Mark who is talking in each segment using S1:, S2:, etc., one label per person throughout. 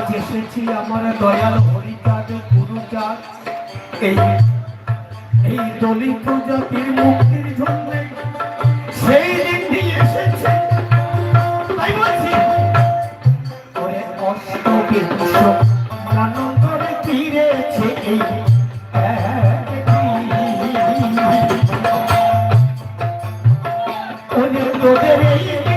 S1: আজ এসেছি আমার দয়াল হরিচাঁদ গুরুচাঁদ। এই এই দলিত জাতির মুক্তির জন্য সেই দিনটি এসেছে। তাই বলছি, ওরে তোদের এই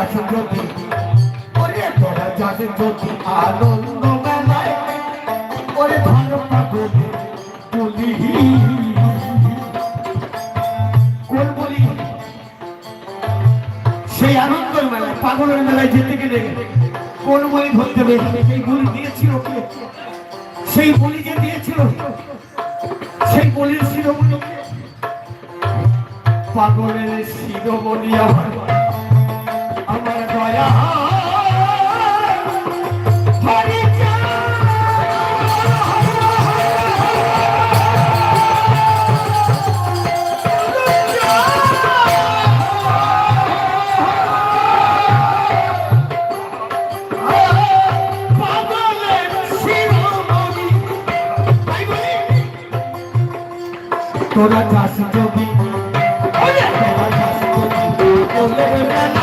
S1: আনন্দ কোন বলি? সেই আনন্দের মেলায়, পাগলের মেলায় যেতে গেলে কোন বলি ধরতে সেই বলি দিয়েছিল সেই বলি যে দিয়েছিল সেই বলির শিরোমণি? পাগলের শিরোমণি আমার। তোরা চাষ জমি তোরা চাষ জমি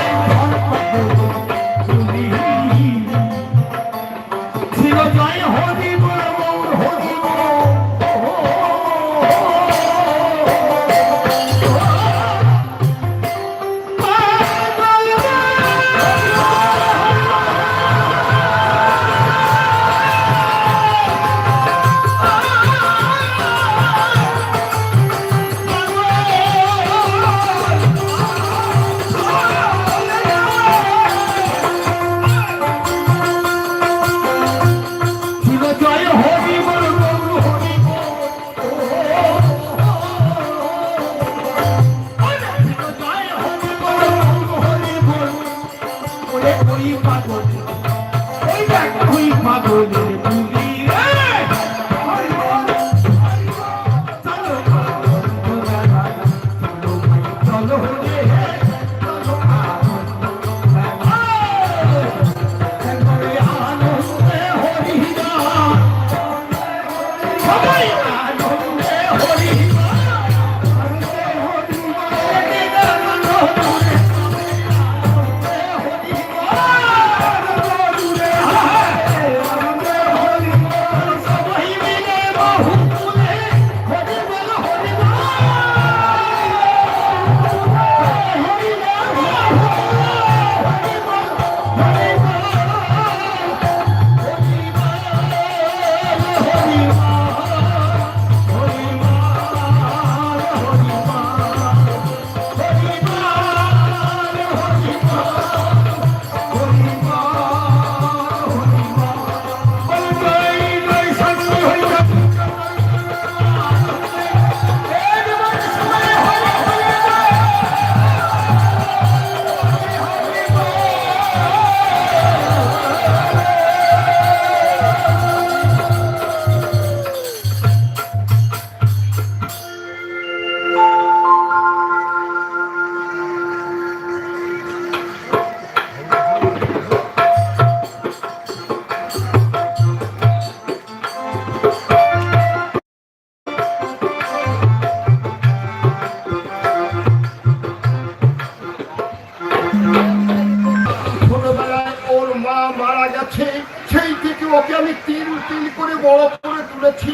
S2: গেছে সেই থেকে ওকে আমি তিল তিল করে বড় করে তুলেছি।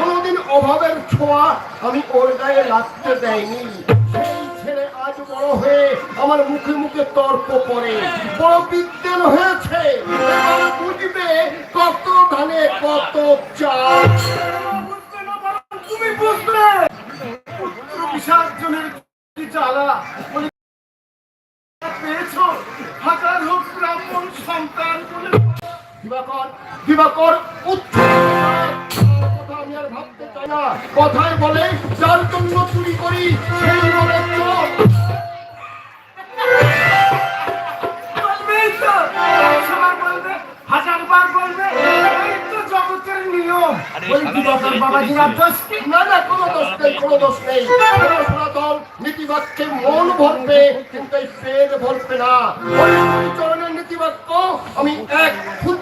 S2: কোনোদিন অভাবের ছোঁয়া আমি ওর গায়ে লাগতে দেয়নি। মুখে মুখে তর্ক করে। হয়েছে কত কত
S3: জ্বালা?
S2: দিবাকর দিবাকর উচ্চ কথা আমি আর ভাবতে চাই না। কথায় বলে যার জন্য চুরি করি সেই বলে
S3: হাজারবার বলবে জগতের নিয়ম। ওই দিবাকর বাবাজির আদেশ
S2: না না কোনো দোষ নেই কোনো দোষ নেই। সনাতন নীতিবাক্যে মন ভরবে কিন্তু এই পেট ভরবে না। ওই চরণের নীতিবাক্য আমি এক ফুৎকারে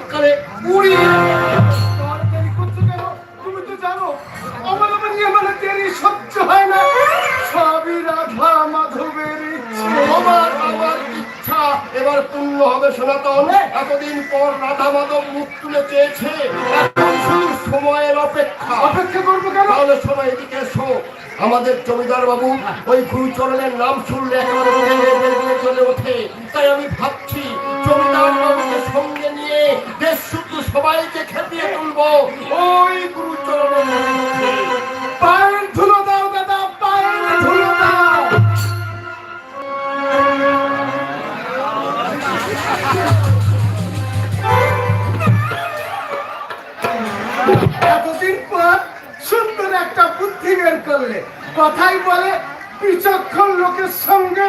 S3: তুমি তো জানো আমার মানে দেরি সহ্য হয় না। সবই রাধা মাধবের ইচ্ছে।
S2: আমার ইচ্ছা এবার পূর্ণ হবে সনাতন। এতদিন পর রাধা মাধব মুখ তুলে চেয়েছে। এখন শুধু সময়ের অপেক্ষা।
S3: অপেক্ষা করব কেন?
S2: তাহলে সময় এদিকে এসো। আমাদের জমিদার বাবু ওই গুরুচরণের নাম শুনলে একেবারে চলে ওঠে। তাই আমি ভাবছি জমিদার সঙ্গে নিয়ে দেশ শুধু সবাইকে খেপিয়ে তুলবো। ওই গুরুচরণের
S3: পায়ের ধুলো দাও দাদা, পায়ের ধুলো দাও। এতদিন পর সুন্দর একটা বুদ্ধি বের করলে। কথাই বলে বিচক্ষণ লোকের সঙ্গে।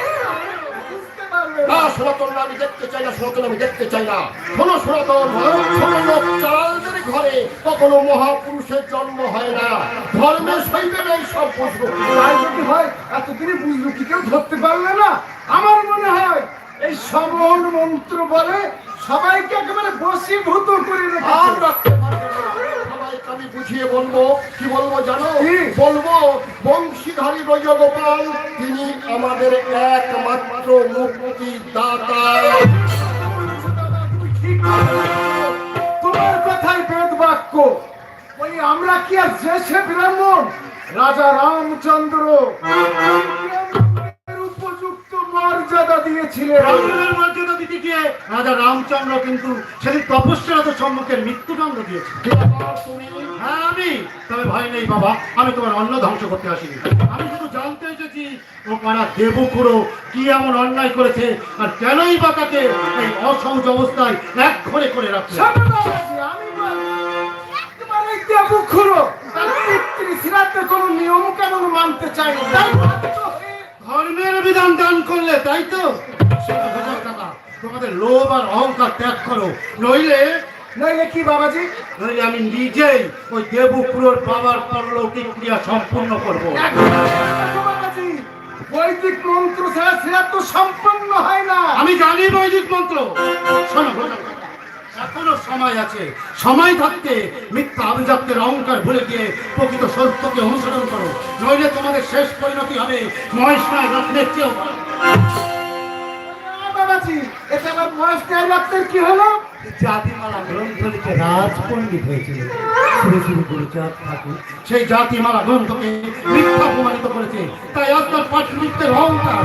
S2: না
S3: না
S2: সনাতন আমি দেখতে চাই না সনাতন আমি দেখতে চাই না। শোনো সনাতন ছোট চালদের ঘরে কখনো মহাপুরুষের জন্ম হয় না। এই সব
S3: তাই যদি হয় এতদিনই বুঝলো কি কেউ ধরতে পারলে না? আমার মনে হয় এই শ্রবণ মন্ত্র বলে সবাইকে একেবারে বসীভূত করে
S2: রাখতে পারবে না। আমি বুঝিয়ে বলব কি বলব জানো? বলব বংশীধারী তিনি আমাদের একমাত্র মুক্তি দাতা
S3: তোমার কথাই বেদ বাক্য ওই আমরা কি আর দেশে ব্রাহ্মণ? রাজা রামচন্দ্র উপযুক্ত মর্যাদা দিয়েছিলেন।
S4: ব্রাহ্মণের মর্যাদা দিতে গিয়ে রাজা রামচন্দ্র কিন্তু সেদিন তপস্যারত সম্মুখের মৃত্যুদণ্ড দিয়েছে
S2: তুমি
S4: হ্যাঁ আমি। তবে ভয় নেই বাবা আমি তোমার অন্ন ধ্বংস করতে আসিনি। আমি শুধু জানতে এসেছি ও পাড়া দেবকুড়ো কি এমন অন্যায় করেছে আর কেনই বা তাকে এই অসহজ অবস্থায় এক ঘরে করে রাখছে?
S3: কোনো নিয়ম কানুন মানতে চাই
S4: ধর্মের বিধান দান করলে তাই তো। তোমাদের লোভ আর অহংকার ত্যাগ করো। নইলে
S3: নইলে কি বাবাজি?
S4: নইলে আমি নিজেই ওই দেবকুড়োর বাবার পরলৌকিক ক্রিয়া সম্পূর্ণ করব।
S3: বাবাজি, বৈদিক মন্ত্র ছাড়া শ্রাদ্ধ সম্পন্ন হয় না।
S4: আমি জানি বৈদিক মন্ত্র। শোনো এখনও সময় আছে। সময় থাকতে মিথ্যা আভিজাত্যের অহংকার ভুলে গিয়ে প্রকৃত সত্যকে অনুসরণ করো। নইলে তোমাদের শেষ পরিণতি হবে মহেশমায় রত্নের চেয়েও।
S3: বাবাজি এটা আবার বয়স নেই রাত্রের কি হলো?
S4: জাতিমালা গ্রন্থ লিখে রাজপণ্ডিত হয়েছিল। সেই জাতিমালা গ্রন্থকে মিথ্যা প্রমাণিত করেছে। তাই আজকাল পাঠ্যমিত্রের অহংকার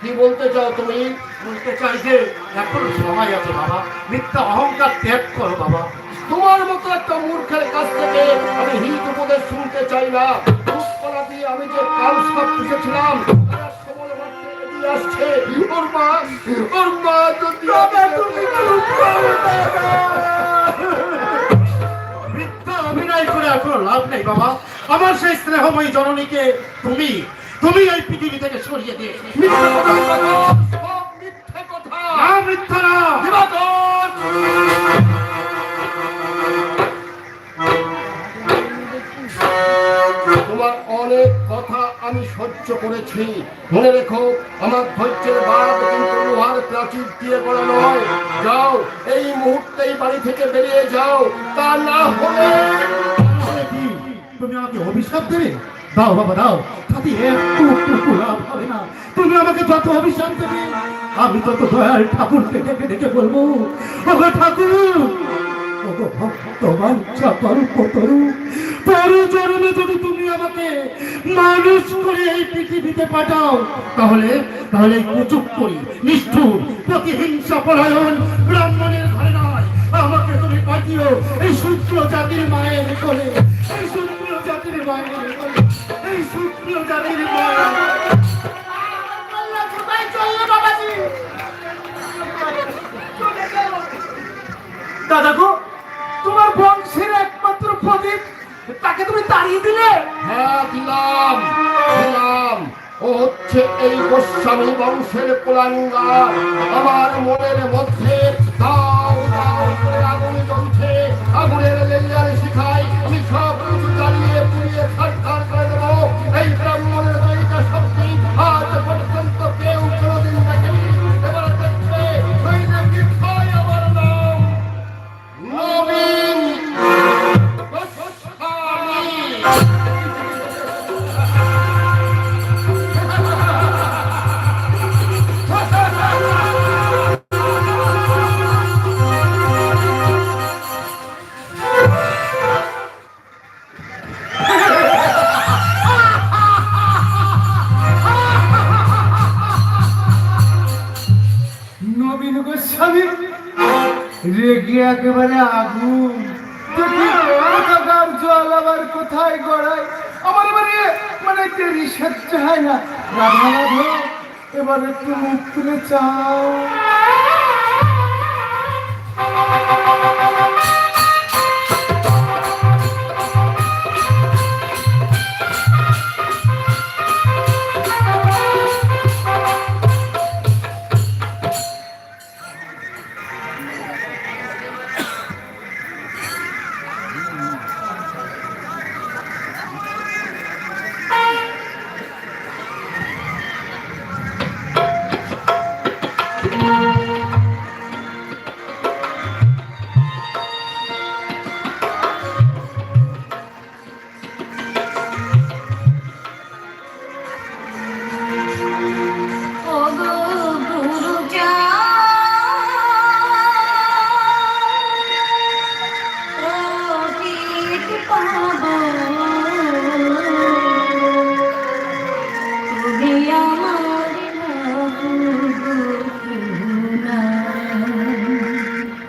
S2: কি বলতে চাও তুমি?
S4: বলতে চাই যে, এখনও সময় আছে বাবা। মিথ্যা অহংকার ত্যাগ করো বাবা।
S2: তোমার মতো একটা মূর্খের কাছ থেকে আমি হিন্দু উপদেশ শুনতে চাই না। আমি যে কাল সাপ পুষেছিলাম আসছে ওর মা ওর মা যদি
S4: অভিনয় করে আর কোনো লাভ নেই বাবা। আমার সেই স্নেহময়ী জননীকে তুমি তুমি এই পৃথিবী থেকে সরিয়ে দিয়ে
S2: মিথ্যা কথা
S4: না মিথ্যা না।
S2: দিবাকর সহ্য করেছি। মনে রেখো, আমার ধৈর্যের বাদ কিন্তু লোহার প্রাচীর দিয়ে করা নয় যাও, এই মুহূর্তেই বাড়ি থেকে বেরিয়ে যাও। তা না হলে
S4: তুমি আমাকে অভিশাপ দেবে? দাও বাবা, দাও। তাতে একটু লাভ হবে না। তুমি আমাকে যত অভিশাপ দেবে, আমি তত দয়াল ঠাকুরকে ডেকে ডেকে বলব। ওগো ঠাকুর! ভক্ত বাঞ্ছা কল্প পরে জন্মে যদি তুমি আমাকে মানুষ করে এই পৃথিবীতে পাঠাও, তাহলে তাহলে কুচুক করি নিষ্ঠুর, প্রতিহিংসা পরায়ণ ব্রাহ্মণের ঘরে আমাকে তুমি পাঠিও। এই সূত্র জাতির মায়ের কোলে, এই সূত্র জাতির মায়ের কোলে, এই সূত্র জাতির মায়ের
S1: দাদা গো তাকে তুমি তাড়িয়ে দিলে?
S2: হ্যাঁ দিলাম দিলাম। ও হচ্ছে এই গোস্বামী বংশের কোলাঙ্গা আমার মনের মধ্যে দাও
S1: একেবারে আগুন। জল আবার কোথায় গড়ায়? আমার এবারে মানে না এবার একটু মুখ তুলে চাও।